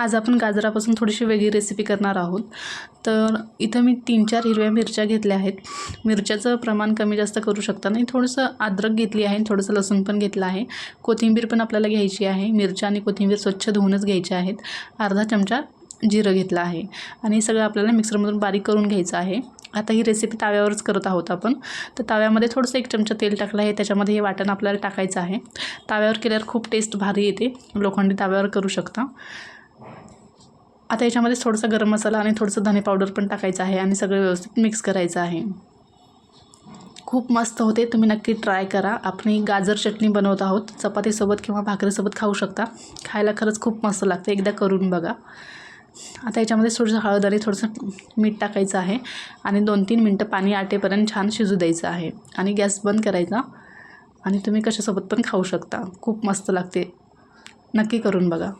आज आपण गाजरापासून थोडीशी वेगळी रेसिपी करणार आहोत. तर इथं मी तीन चार हिरव्या मिरच्या घेतल्या आहेत. मिरच्याचं प्रमाण कमी जास्त करू शकता नाही. थोडंसं अद्रक घेतली आहे थोडंसं लसूण पण घेतलं आहे. कोथिंबीर पण आपल्याला घ्यायची आहे. मिरच्या आणि कोथिंबीर स्वच्छ धुवूनच घ्यायच्या आहेत. अर्धा चमचा जिरं घेतलं आहे. आणि हे सगळं आपल्याला मिक्सरमधून बारीक करून घ्यायचं आहे. आता ही रेसिपी ताव्यावरच करत आहोत आपण. तर ताव्यामध्ये थोडंसं एक चमचा तेल टाकलं आहे. त्याच्यामध्ये हे वाटण आपल्याला टाकायचं आहे. ताव्यावर केल्यावर खूप टेस्ट भारी येते. लोखंडी ताव्यावर करू शकता. आता याच्यामध्ये थोडंसं गरम मसाला आणि थोडंसं धने पावडर पण टाकायचं आहे आणि सगळं व्यवस्थित मिक्स करायचं आहे. खूप मस्त होते. तुम्ही नक्की ट्राय करा. आपण गाजर चटणी बनवत आहोत. चपातीसोबत किंवा भाकरीसोबत खाऊ शकता. खायला खरंच खूप मस्त लागते. एकदा करून बघा. आता याच्यामध्ये थोडंसं हळद आणि थोडंसं मीठ टाकायचं आहे आणि दोन तीन मिनटं पाणी आटेपर्यंत छान शिजू द्यायचं आहे. आणि गॅस बंद करायचा. आणि तुम्ही कशासोबत पण खाऊ शकता. खूप मस्त लागते. नक्की करून बघा.